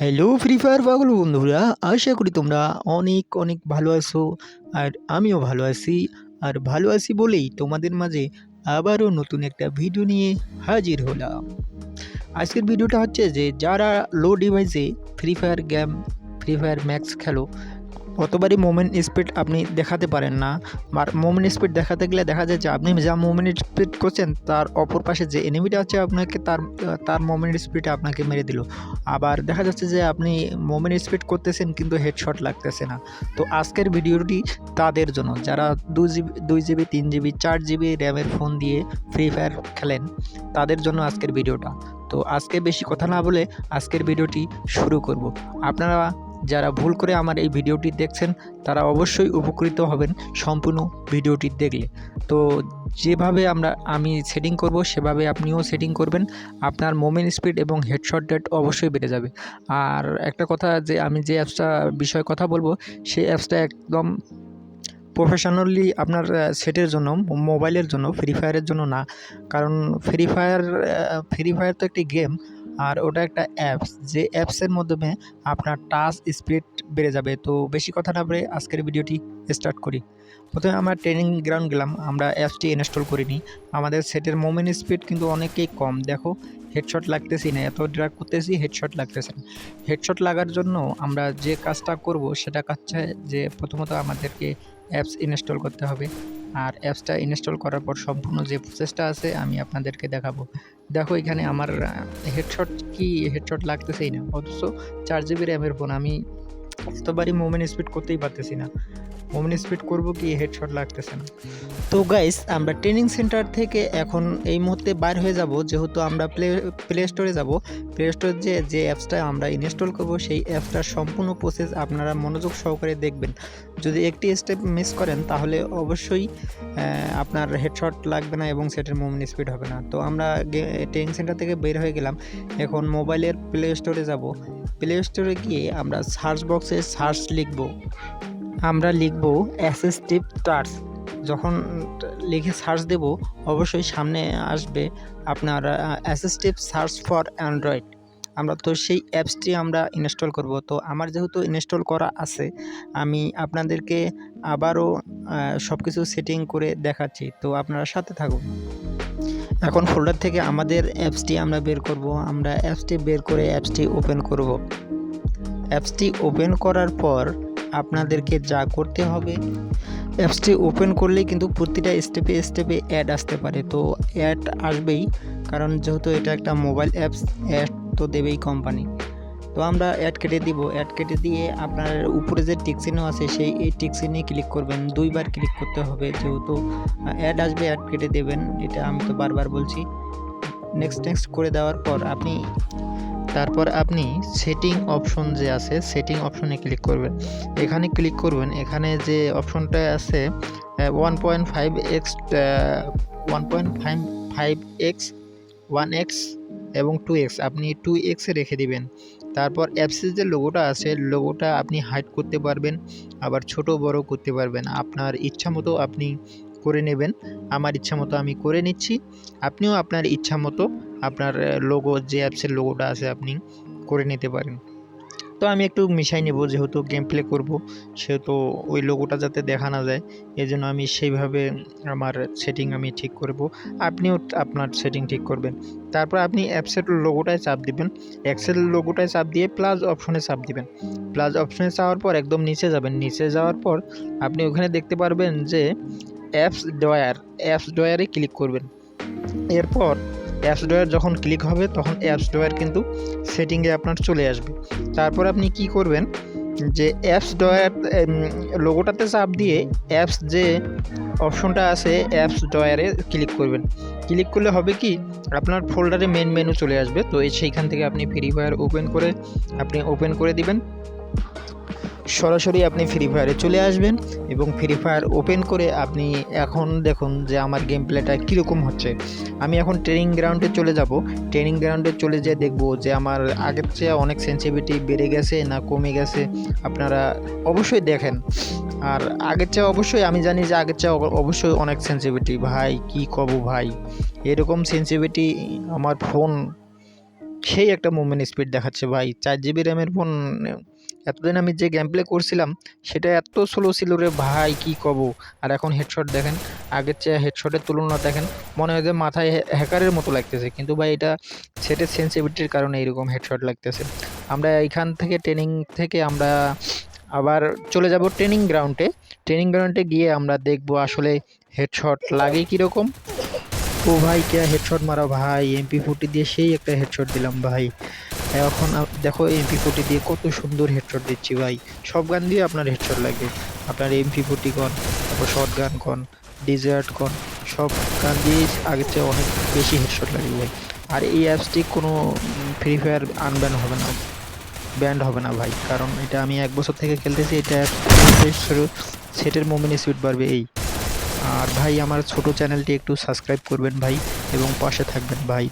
Hello free fire পাগল বন্ধুরা। আশা করি তোমরা অনেক অনেক ভালো আছো, আর আমিও ভালো আছি। আর ভালো আছি বলেই তোমাদের মাঝে আবারও নতুন একটা ভিডিও নিয়ে হাজির হলাম। আজকের ভিডিওটা হচ্ছে যে, যারা লো ডিভাইসে free fire game free fire max খেলো অতবারই মোমেন্ট স্পিড আপনি দেখাতে পারেন না। আর মোমেন্ট স্পিড দেখাতে গেলে দেখা যায় যে আপনি যা মোমেন্ট স্পিড করছেন, তার অপর পাশে যে এনিমিটা আছে আপনাকে, তার তার মোমেন্ট স্পিডে আপনাকে মেরে দিল। আবার দেখা যাচ্ছে যে আপনি মোমেন্ট স্পিড করতেছেন কিন্তু হেডশট লাগতেছে না। তো আজকের ভিডিওটি তাদের জন্য। যারা দু জিবি, দুই জিবি, তিন জিবি, চার জিবি র্যামের ফোন দিয়ে ফ্রি ফায়ার খেলেন, তাদের জন্য আজকের ভিডিওটা। তো আজকে বেশি কথা না বলে আজকের ভিডিওটি শুরু করব। আপনারা যারা ভুল করে আমার এই ভিডিওটি দেখছেন, তারা অবশ্যই উপকৃত হবেন সম্পূর্ণ ভিডিওটি দেখলে। তো যেভাবে আমরা, আমি সেটিং করব, সেভাবে আপনিও সেটিং করবেন। আপনার মোমেন্ট স্পিড এবং হেডশট রেট অবশ্যই বেড়ে যাবে। আর একটা কথা যে, আমি যে অ্যাপসটা বিষয়ে কথা বলব, সেই অ্যাপসটা একদম প্রফেশনালি আপনার সেটের জন্য মোবাইলের জন্য ফ্রি ফায়ারের জন্য না। কারণ ফ্রি ফায়ার ফ্রি ফায়ার তো একটি গেম আর ওটা একটা অ্যাপস যে অ্যাপসের মাধ্যমে আপনার টাচ স্পিড বেড়ে যাবে। তো বেশি কথা না বলে আজকের ভিডিওটি স্টার্ট করি। প্রথমে আমরা ট্রেনিং গ্রাউন্ড গেলাম, আমরা অ্যাপসটি ইনস্টল করিনি আমাদের সেটের মোমেন্ট স্পিড কিন্তু অনেকেই কম। দেখো হেডশট লাগতেছি না, এত ড্রাগ করতেছি হেডশট লাগতেছে না। হেডশট লাগার জন্য আমরা যে কাজটা করব, সেটা কাজটা যে প্রথমত আমাদেরকে অ্যাপস ইনস্টল করতে হবে। আর অ্যাপসটা ইনস্টল করার পর সম্পূর্ণ যে প্রসেসটা আছে, আমি আপনাদেরকে দেখাবো। দেখো, এখানে আমার হেডশট কি হেডশট লাগতেছেই না। অথচ চার জিবি র্যামের ফোন আমি এতবারই মোমেন্ট স্পিড করতেই পারতেছি না। মোমেন্ট স্পিড করব কি হেডশট লাগতেছে না। তো গাইস আমরা ট্রেনিং সেন্টার থেকে এখন এই মুহূর্তে বাইর হয়ে যাব। যেহেতু আমরা প্লে প্লে স্টোরে যাব প্লে স্টোর যে যে অ্যাপসটা আমরা ইনস্টল করব, সেই অ্যাপসটার সম্পূর্ণ প্রসেস আপনারা মনোযোগ সহকারে দেখবেন। যদি একটি স্টেপ মিস করেন, তাহলে অবশ্যই আপনার হেডশট লাগবে না এবং সেটের মুভমেন্ট স্পিড হবে না। তো আমরা ট্রেনিং সেন্টার থেকে বের হয়ে গেলাম। এখন মোবাইলের প্লে স্টোরে যাব। প্লে স্টোরে গিয়ে আমরা সার্চ বক্সে সার্চ লিখব। আমরা লিখব অ্যাসিস্টিভ টার্স। যখন লিখে সার্চ দেব, অবশ্যই সামনে আসবে আপনার অ্যাসিস্টিভ সার্চ ফর অ্যান্ড্রয়েড। আমরা তো সেই অ্যাপসটি আমরা ইনস্টল করব। তো আমার যেহেতু ইনস্টল করা আছে, আমি আপনাদেরকে আবারও সব কিছু সেটিং করে দেখাচ্ছি। তো আপনারা সাথে থাকুন। এখন ফোল্ডার থেকে আমাদের অ্যাপসটি আমরা বের করব। আমরা অ্যাপসটি বের করে অ্যাপসটি ওপেন করব। অ্যাপসটি ওপেন করার পর আপনাদেরকে যা করতে হবে, অ্যাপসটি ওপেন করলেই কিন্তু প্রতিটা স্টেপে স্টেপে অ্যাড আসতে পারে। তো অ্যাড আসবেই, কারণ যেহেতু এটা একটা মোবাইল অ্যাপস, অ্যাড তো দেবেই কোম্পানি। তো আমরা অ্যাড কেটে দিব। অ্যাড কেটে দিয়ে আপনার উপরে যে টিকসিনও আছে, সেই এই টিকসিনে ক্লিক করবেন। দুইবার ক্লিক করতে হবে, যেহেতু অ্যাড আসবে, অ্যাড কেটে দেবেন। এটা আমি তো বারবার বলছি। নেক্সট নেক্সট করে দেওয়ার পর আপনি তারপর আপনি সেটিং অপশন যে আছে সেটিং অপশনে ক্লিক করবেন। এখানে ক্লিক করবেন, এখানে যে অপশনটা আছে one point five x one point five five x one x এবং টু এক্স আপনি টু এক্সে রেখে দিবেন। তারপর অ্যাপসের যে লোগোটা আছে লোগোটা আপনি হাইড করতে পারবেন, আবার ছোট, বড় করতে পারবেন। আপনার ইচ্ছা মতো আপনি করে নেবেন। আমার ইচ্ছা মতো আমি করে নিচ্ছি। আপনিও আপনার ইচ্ছা মতো আপনার লোগো যে অ্যাপসের লোগোটা আছে আপনি করে নিতে পারেন। তো আমি একটু মিশাই নেব, যেহেতু গেম প্লে করব, সেহেতু ওই লোগোটা যাতে দেখা না যায় এই জন্য আমি সেইভাবে আমার সেটিং আমি ঠিক করব, আপনিও আপনার সেটিং ঠিক করবেন। তারপর আপনি অ্যাপসের লোগোটায় চাপ দিবেন অ্যাক্সেল লোগোটায় চাপ দিয়ে প্লাস অপশনে চাপ দিবেন। প্লাস অপশনে চাওয়ার পর একদম নিচে যাবেন, নিচে যাওয়ার পর আপনি ওখানে দেখতে পারবেন যে অ্যাপস ডয়ার অ্যাপস ডয়ারে ক্লিক করবেন। এরপর অ্যাপস ডয়ার যখন ক্লিক হবে, তখন অ্যাপস ডয়ার কিন্তু সেটিংয়ে আপনার চলে আসবে। তারপর আপনি কি করবেন? যে অ্যাপস ডয়ার লোগোটাতে চাপ দিয়ে অ্যাপস যে অপশনটা আছে অ্যাপস ডয়ারে ক্লিক করবেন। ক্লিক করলে হবে কি? আপনার ফোল্ডারে মেন মেনু চলে আসবে। তো সেইখান থেকে আপনি ফ্রি ফায়ার ওপেন করে, আপনি ওপেন করে দিবেন। সরাসরি আপনি ফ্রি ফায়ারে চলে আসবেন এবং ফ্রি ফায়ার ওপেন করে আপনি এখন দেখুন যে আমার গেম প্লেটা কীরকম হচ্ছে। আমি এখন ট্রেনিং গ্রাউন্ডে চলে যাব। ট্রেনিং গ্রাউন্ডে চলে যেয়ে দেখব যে আমার আগের চেয়ে অনেক সেন্সিভিটি বেড়ে গেছে না কমে গেছে। আপনারা অবশ্যই দেখেন। আর আগের চেয়ে অবশ্যই আমি জানি যে আগের চেয়ে অবশ্যই অনেক সেন্সিভিটি ভাই, কি কব ভাই? এরকম সেন্সিভিটি আমার ফোন সেই একটা মুভমেন্ট স্পিড দেখাচ্ছে ভাই। চার জিবি র্যামের ফোন এতদিন আমি যে গেম প্লে করছিলাম, সেটা এত স্লো ছিল রে ভাই, কি কব? আর এখন হেডশট দেখেন, আগের চেয়ে হেডশটের তুলনা দেখেন, মনে হয় যে মাথায় হ্যাকারের মতো লাগতেছে। কিন্তু ভাই এটা সেটের সেন্সিভিটির কারণে এরকম হেডশট লাগতেছে। আমরা এইখান থেকে ট্রেনিং থেকে আমরা আবার চলে যাব ট্রেনিং গ্রাউন্ডে ট্রেনিং গ্রাউন্ডে গিয়ে আমরা দেখব আসলে হেডশট লাগে কীরকম। ও ভাই, কে হেডশট মারা ভাই? এমপি ফোর্টি দিয়ে সেই একটা হেডশট দিলাম ভাই। এখন দেখো এমপি ফোর্টি দিয়ে কত সুন্দর হেডশট দিচ্ছি ভাই। সব গান দিয়ে আপনার হেডশট লাগে। আপনার এমপি ফোর্টি কন তারপর শর্ট গান কন ডিজার্ট কন সব গান দিয়ে আগের চেয়ে অনেক বেশি হেডশট লাগে ভাই। আর এই অ্যাপসটি কোনো ফ্রি ফায়ার আনব্যান হবে না ব্যান্ড হবে না ভাই। কারণ এটা আমি এক বছর থেকে খেলতেছি, এটা সেটের মোমেন্ট স্পিড বাড়বে এই। আর ভাই, আমার ছোট চ্যানেলটি একটু সাবস্ক্রাইব করবেন ভাই, এবং পাশে থাকবেন ভাই।